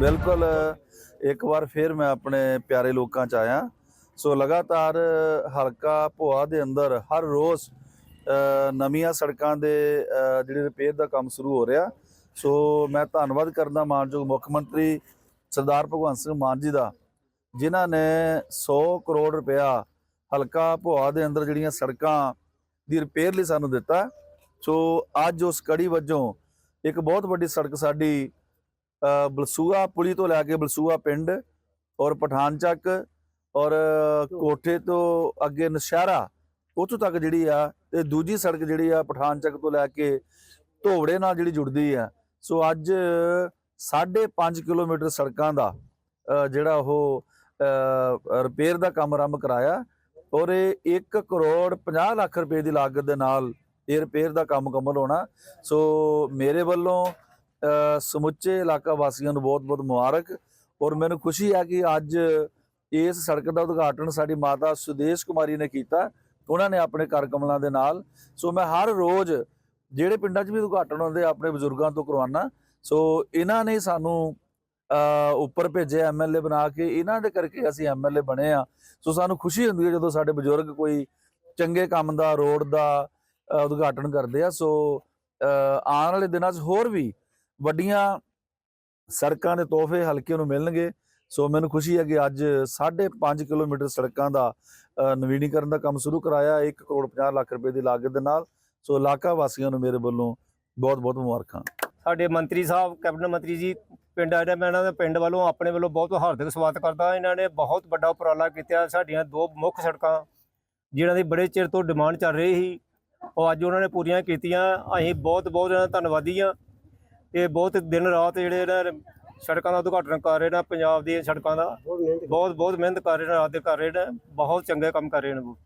ਬਿਲਕੁਲ ਇੱਕ ਵਾਰ ਫਿਰ ਮੈਂ ਆਪਣੇ ਪਿਆਰੇ ਲੋਕਾਂ ਚ ਆਇਆ। ਸੋ ਲਗਾਤਾਰ ਹਲਕਾ ਭੋਆ ਦੇ ਅੰਦਰ ਹਰ ਰੋਜ਼ ਨਵੀਆਂ ਸੜਕਾਂ ਦੇ ਅ, ਜਿਹੜੇ ਰਿਪੇਅਰ ਦਾ ਕੰਮ ਸ਼ੁਰੂ ਹੋ ਰਿਹਾ। ਸੋ ਮੈਂ ਧੰਨਵਾਦ ਕਰਦਾ ਮਾਨਯੋਗ ਮੁੱਖ ਮੰਤਰੀ ਸਰਦਾਰ ਭਗਵੰਤ ਸਿੰਘ ਮਾਨ ਜੀ ਦਾ ਜਿਨ੍ਹਾਂ ਨੇ 100 ਕਰੋੜ ਰੁਪਇਆ ਹਲਕਾ ਭੋਆ ਦੇ ਅੰਦਰ ਜਿਹੜੀਆਂ ਸੜਕਾਂ ਦੀ ਰਿਪੇਅਰ ਲਈ ਸਾਨੂੰ ਦਿੱਤਾ। ਸੋ ਅੱਜ ਉਸ ਕੜੀ ਵਜੋਂ ਇੱਕ ਬਹੁਤ ਵੱਡੀ ਸੜਕ ਸਾਡੀ ਬਲਸੂਆ ਪੁਲੀ ਤੋਂ ਲੈ ਕੇ ਬਲਸੂਆ ਪਿੰਡ ਔਰ ਪਠਾਨ ਚੱਕ ਔਰ ਕੋਠੇ ਤੋਂ ਅੱਗੇ ਨਸ਼ਹਿਰਾ ਉੱਥੋਂ ਤੱਕ ਜਿਹੜੀ ਆ ਤੇ ਦੂਜੀ ਸੜਕ ਜਿਹੜੀ ਆ ਪਠਾਨ ਚੱਕ ਤੋਂ ਲੈ ਕੇ ਧੋਵੜੇ ਨਾਲ ਜਿਹੜੀ ਜੁੜਦੀ ਆ। ਸੋ ਅੱਜ 5.5 ਕਿਲੋਮੀਟਰ ਸੜਕਾਂ ਦਾ ਜਿਹੜਾ ਉਹ ਰਿਪੇਅਰ ਦਾ ਕੰਮ ਆਰੰਭ ਕਰਾਇਆ ਔਰ ਇਹ 1 ਕਰੋੜ 50 ਲੱਖ ਰੁਪਏ ਦੀ ਲਾਗਤ ਦੇ ਨਾਲ ਇਹ ਰਿਪੇਅਰ ਦਾ ਕੰਮ ਮੁਕੰਮਲ ਹੋਣਾ। ਸੋ ਮੇਰੇ ਵੱਲੋਂ ਸਮੁੱਚੇ ਇਲਾਕਾ ਵਾਸੀਆਂ ਨੂੰ ਬਹੁਤ-ਬਹੁਤ ਮੁਬਾਰਕ। ਔਰ ਮੈਨੂੰ ਖੁਸ਼ੀ ਹੈ ਕਿ ਅੱਜ ਇਸ ਸੜਕ ਦਾ ਉਦਘਾਟਨ ਸਾਡੀ ਮਾਤਾ ਸੁਦੇਸ਼ ਕੁਮਾਰੀ ਨੇ ਕੀਤਾ। ਉਹਨਾਂ ਨੇ ਆਪਣੇ ਕਰ ਕਮਲਾਂ ਦੇ ਨਾਲ। ਸੋ ਮੈਂ ਹਰ ਰੋਜ਼ ਜਿਹੜੇ ਪਿੰਡਾਂ 'ਚ ਵੀ ਉਦਘਾਟਨ ਹੁੰਦੇ ਆਪਣੇ ਬਜ਼ੁਰਗਾਂ ਤੋਂ ਕਰਵਾਉਣਾ ਸੋ ਇਹਨਾਂ ਨੇ ਸਾਨੂੰ ਉੱਪਰ ਭੇਜਿਆ ਐਮਐਲਏ ਬਣਾ ਕੇ। ਇਹਨਾਂ ਦੇ ਕਰਕੇ ਅਸੀਂ ਐਮਐਲਏ ਬਣੇ ਆ। ਸੋ ਸਾਨੂੰ ਖੁਸ਼ੀ ਹੁੰਦੀ ਹੈ ਜਦੋਂ ਸਾਡੇ ਬਜ਼ੁਰਗ ਕੋਈ ਚੰਗੇ ਕੰਮ ਦਾ, ਰੋਡ ਦਾ ਉਦਘਾਟਨ ਕਰਦੇ ਆ। ਸੋ ਆਉਣ ਵਾਲੇ ਦਿਨਾਂ 'ਚ ਹੋਰ ਵੀ ਵੱਡੀਆਂ ਸੜਕਾਂ ਦੇ ਤੋਹਫੇ ਹਲਕੇ ਨੂੰ ਮਿਲਣਗੇ। ਸੋ ਮੈਨੂੰ ਖੁਸ਼ੀ ਹੈ ਕਿ ਅੱਜ 5.5 ਕਿਲੋਮੀਟਰ ਸੜਕਾਂ ਦਾ ਨਵੀਨੀਕਰਨ ਦਾ ਕੰਮ ਸ਼ੁਰੂ ਕਰਾਇਆ। 1 ਕਰੋੜ 50 ਲੱਖ ਰੁਪਏ ਦੀ ਲਾਗਤ ਦੇ ਨਾਲ। ਸੋ ਇਲਾਕਾ ਵਾਸੀਆਂ ਨੂੰ ਮੇਰੇ ਵੱਲੋਂ ਬਹੁਤ ਬਹੁਤ ਮੁਬਾਰਕਾਂ। ਸਾਡੇ ਮੰਤਰੀ ਸਾਹਿਬ, ਕੈਬਨਿਟ ਮੰਤਰੀ ਜੀ, ਪਿੰਡ ਆ ਰਿਹਾ ਮੈਂ ਇਹਨਾਂ ਦੇ ਪਿੰਡ ਵੱਲੋਂ ਆਪਣੇ ਵੱਲੋਂ ਬਹੁਤ ਹਾਰਦਿਕ ਸਵਾਗਤ ਕਰਦਾ ਇਹਨਾਂ ਨੇ ਬਹੁਤ ਵੱਡਾ ਉਪਰਾਲਾ ਕੀਤਾ। ਸਾਡੀਆਂ ਦੋ ਮੁੱਖ ਸੜਕਾਂ, ਜਿਨ੍ਹਾਂ ਦੀ ਬੜੇ ਚਿਰ ਤੋਂ ਡਿਮਾਂਡ ਚੱਲ ਰਹੀ ਸੀ, ਉਹ ਅੱਜ ਉਹਨਾਂ ਨੇ ਪੂਰੀਆਂ ਕੀਤੀਆਂ। ਅਸੀਂ ਬਹੁਤ ਬਹੁਤ ਇਹਨਾਂ ਦਾ ਧੰਨਵਾਦੀ ਆ ਤੇ ਬਹੁਤ ਦਿਨ ਰਾਤ ਜਿਹੜੇ ਇਹਨਾਂ ਨੇ ਸੜਕਾਂ ਦਾ ਉਦਘਾਟਨ ਕਰ ਰਹੇ ਨੇ ਪੰਜਾਬ ਦੀਆਂ ਸੜਕਾਂ ਦਾ। ਬਹੁਤ ਬਹੁਤ ਮਿਹਨਤ ਕਰ ਰਹੇ ਨੇ ਰਾਤ ਦੇ ਕਰ ਰਹੇ ਨੇ ਬਹੁਤ ਚੰਗੇ ਕੰਮ ਕਰ ਰਹੇ ਨੇ ਉਹ।